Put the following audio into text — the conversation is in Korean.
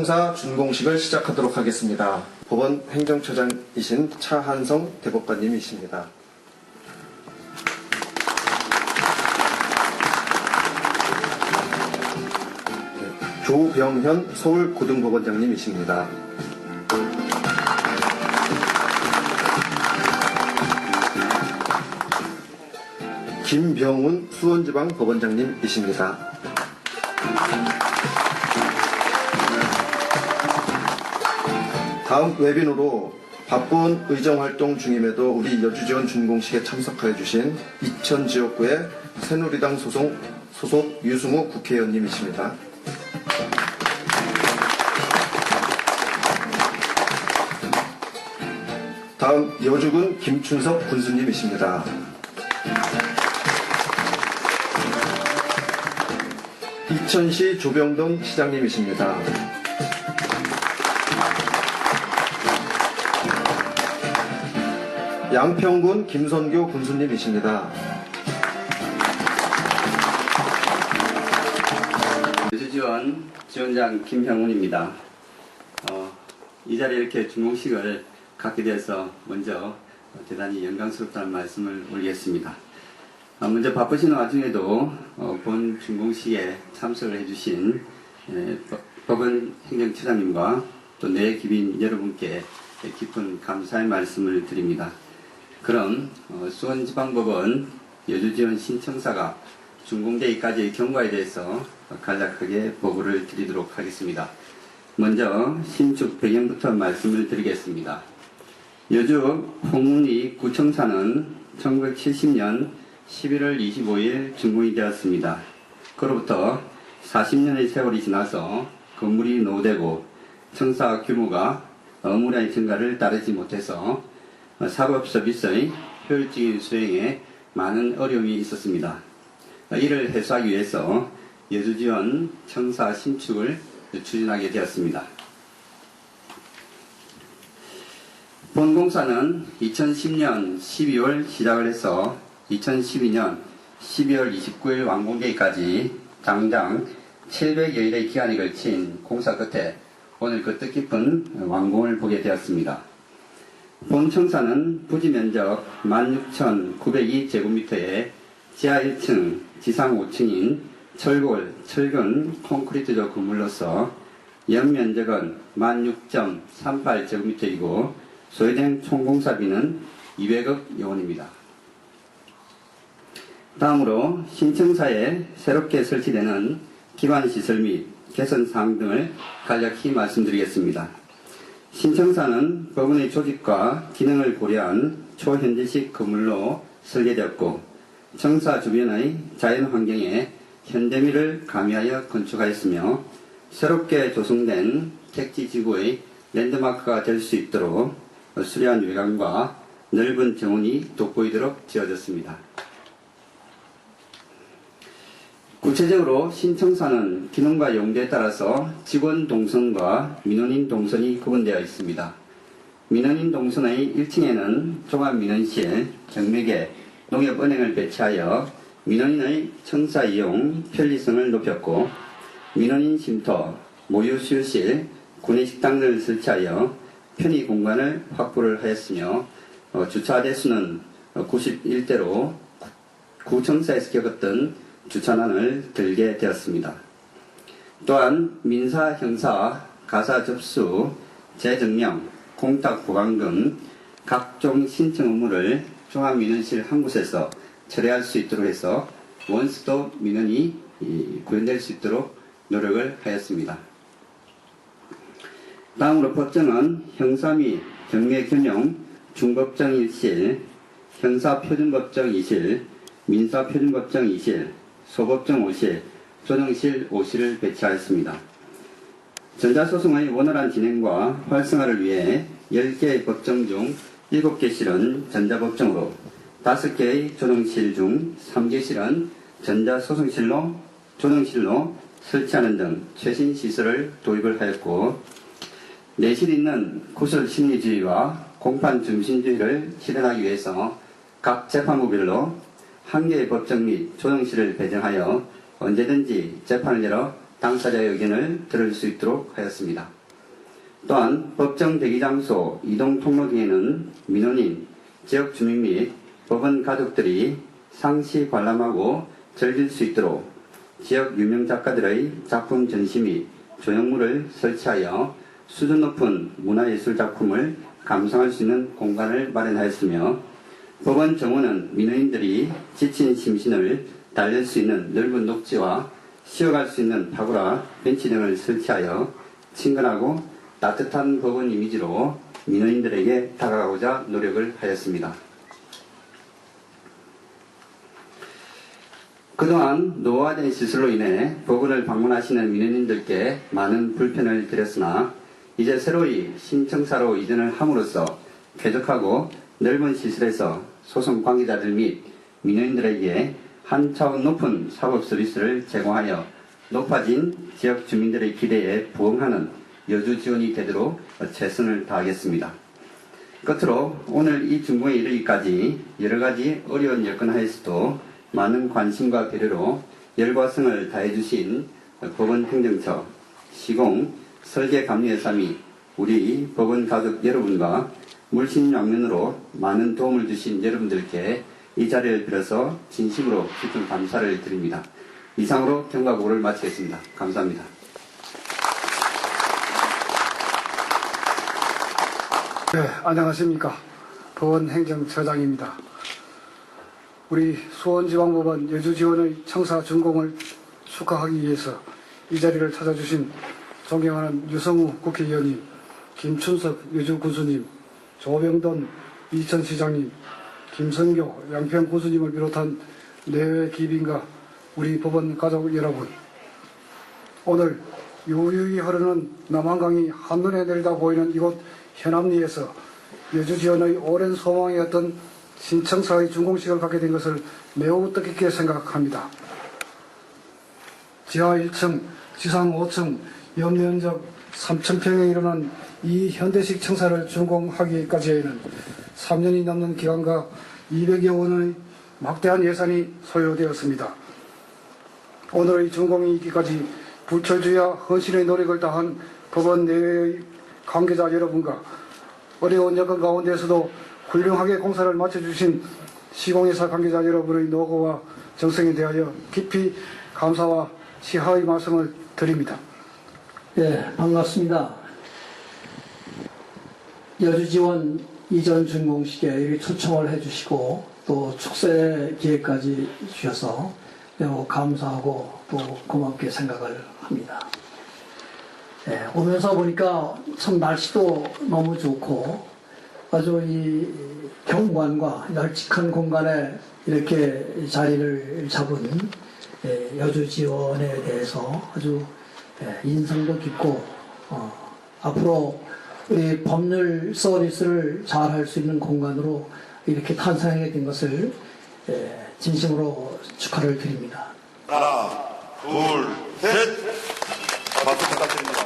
형사 준공식을 시작하도록 하겠습니다. 법원 행정처장이신 차한성 대법관님이십니다. 네, 조병현 서울고등법원장님이십니다. 김병훈 수원지방법원장님이십니다. 다음 웨비노로 바쁜 의정 활동 중임에도 우리 여주지원 준공식에 참석하여 주신 이천 지역구의 새누리당 소속, 소속 유승우 국회의원님이십니다. 다음 여주군 김춘석 군수님이십니다. 이천시 조병동 시장님이십니다. 양평군 김선교 군수님이십니다. 여주지원 지원장 김형훈입니다. 어, 이 자리에 이렇게 준공식을 갖게 돼서 먼저 대단히 영광스럽다는 말씀을 올리겠습니다. 어, 먼저 바쁘신 와중에도 어, 본 준공식에 참석을 해주신 에, 법- 법원 행정처장님과 또 내 기빈 여러분께 깊은 감사의 말씀을 드립니다. 그럼 어, 수원지방법원 여주지원 신청사가 준공되기까지의 경과에 대해서 간략하게 보고를 드리도록 하겠습니다. 먼저 신축 배경부터 말씀을 드리겠습니다. 여주 홍문리 구청사는 1970년 11월 25일 준공이 되었습니다. 그로부터 40년의 세월이 지나서 건물이 노후되고 청사 규모가 어무라의 증가를 따르지 못해서 사법 서비스의 효율적인 수행에 많은 어려움이 있었습니다. 이를 해소하기 위해서 여주지원 청사 신축을 추진하게 되었습니다. 본 공사는 2010년 12월 시작을 해서 2012년 12월 29일 완공되기까지 당장 700여일의 기간에 걸친 공사 끝에 오늘 그 뜻깊은 완공을 보게 되었습니다. 본청사는 부지 면적 16,902제곱미터에 지하 1층, 지상 5층인 철골, 철근, 콘크리트조 건물로서 연면적은 16.38제곱미터이고 소요된 총공사비는 200억 원입니다. 다음으로 신청사에 새롭게 설치되는 기반시설 및 개선사항 등을 간략히 말씀드리겠습니다. 신청사는 법원의 조직과 기능을 고려한 초현대식 건물로 설계되었고 청사 주변의 자연 환경에 현대미를 가미하여 건축하였으며 새롭게 조성된 택지지구의 랜드마크가 될 수 있도록 수려한 외관과 넓은 정원이 돋보이도록 지어졌습니다. 구체적으로 신청사는 기능과 용도에 따라서 직원 동선과 민원인 동선이 구분되어 있습니다. 민원인 동선의 1층에는 종합민원실, 경매계, 농협은행을 배치하여 민원인의 청사 이용 편리성을 높였고 민원인 쉼터, 모유수유실, 구내식당을 설치하여 편의 공간을 확보를 하였으며 어, 주차 대수는 91대로 구청사에서 겪었던 주차난을 들게 되었습니다. 또한 민사, 형사, 가사 접수, 재정령, 공탁 보강금, 각종 신청 의무를 종합민원실 한 곳에서 처리할 수 있도록 해서 원스톱 민원이 이, 구현될 수 있도록 노력을 하였습니다. 다음으로 법정은 형사 및 경매 겸용 중법정 1실, 형사표준법정 2실, 민사표준법정 2실, 소법정 5실, 조정실 5실을 배치하였습니다. 전자소송의 원활한 진행과 활성화를 위해 10개의 법정 중 7개 실은 전자법정으로 5개의 조정실 중 3개 실은 전자소송실로 조정실로 설치하는 등 최신 시설을 도입을 하였고 내실 있는 구설 심리주의와 공판 중심주의를 실현하기 위해서 각 재판부별로 한 개의 법정 및 조정실을 배정하여 언제든지 재판을 열어 당사자의 의견을 들을 수 있도록 하였습니다. 또한 법정 대기 장소, 이동 통로 등에는 민원인, 지역 주민 및 법원 가족들이 상시 관람하고 즐길 수 있도록 지역 유명 작가들의 작품 전시 및 조형물을 설치하여 수준 높은 문화예술 작품을 감상할 수 있는 공간을 마련하였으며 법원 정원은 민원인들이 지친 심신을 달랠 수 있는 넓은 녹지와 쉬어갈 수 있는 파고라, 벤치 등을 설치하여 친근하고 따뜻한 법원 이미지로 민원인들에게 다가가고자 노력을 하였습니다. 그동안 노화된 시술로 인해 법원을 방문하시는 민원인들께 많은 불편을 드렸으나 이제 새로이 신청사로 이전을 함으로써 쾌적하고 넓은 시설에서 소송 관계자들 및 민원인들에게 한 차원 높은 사법 서비스를 제공하여 높아진 지역 주민들의 기대에 부응하는 여주 지원이 되도록 최선을 다하겠습니다. 끝으로 오늘 이 중공에 이르기까지 여러 가지 어려운 여건 하에서도 많은 관심과 배려로 열과 성을 다해주신 법원 행정처, 시공, 설계 감리회사 및 우리 법원 가족 여러분과 물심 양면으로 많은 도움을 주신 여러분들께 이 자리를 빌어서 진심으로 깊은 감사를 드립니다. 이상으로 경과보고를 마치겠습니다. 감사합니다. 네, 안녕하십니까. 법원 행정처장입니다. 우리 수원지방법원 여주지원의 청사 준공을 축하하기 위해서 이 자리를 찾아주신 존경하는 유성우 국회의원님, 김춘석 여주군수님, 조병돈 이천 시장님, 김성교 양평군수님을 비롯한 내외 기빈과 우리 법원 가족 여러분, 오늘 유유히 흐르는 남한강이 한눈에 내리다 보이는 이곳 현암리에서 여주 지원의 오랜 소망이었던 신청사의 준공식을 갖게 된 것을 매우 뜻깊게 생각합니다. 지하 1층, 지상 5층, 연면적 3,000평에 이르는 이 현대식 청사를 준공하기까지에는 3년이 넘는 기간과 200여 원의 막대한 예산이 소요되었습니다. 오늘의 준공이 있기까지 불철주야 헌신의 노력을 다한 법원 내외의 관계자 여러분과 어려운 여건 가운데서도 훌륭하게 공사를 마쳐주신 시공회사 관계자 여러분의 노고와 정성에 대하여 깊이 감사와 시하의 말씀을 드립니다. 네, 반갑습니다. 여주지원 이전 준공식에 초청을 해주시고 또 축제 기회까지 주셔서 매우 감사하고 또 고맙게 생각을 합니다. 네, 오면서 보니까 참 날씨도 너무 좋고 아주 이 경관과 널찍한 공간에 이렇게 자리를 잡은 예, 여주지원에 대해서 아주 예, 예, 인성도 깊고 어, 앞으로 우리 법률 서비스를 잘 할 수 있는 공간으로 이렇게 탄생하게 된 것을 예, 진심으로 축하를 드립니다. 하나, 둘, 셋! 박수 부탁드립니다.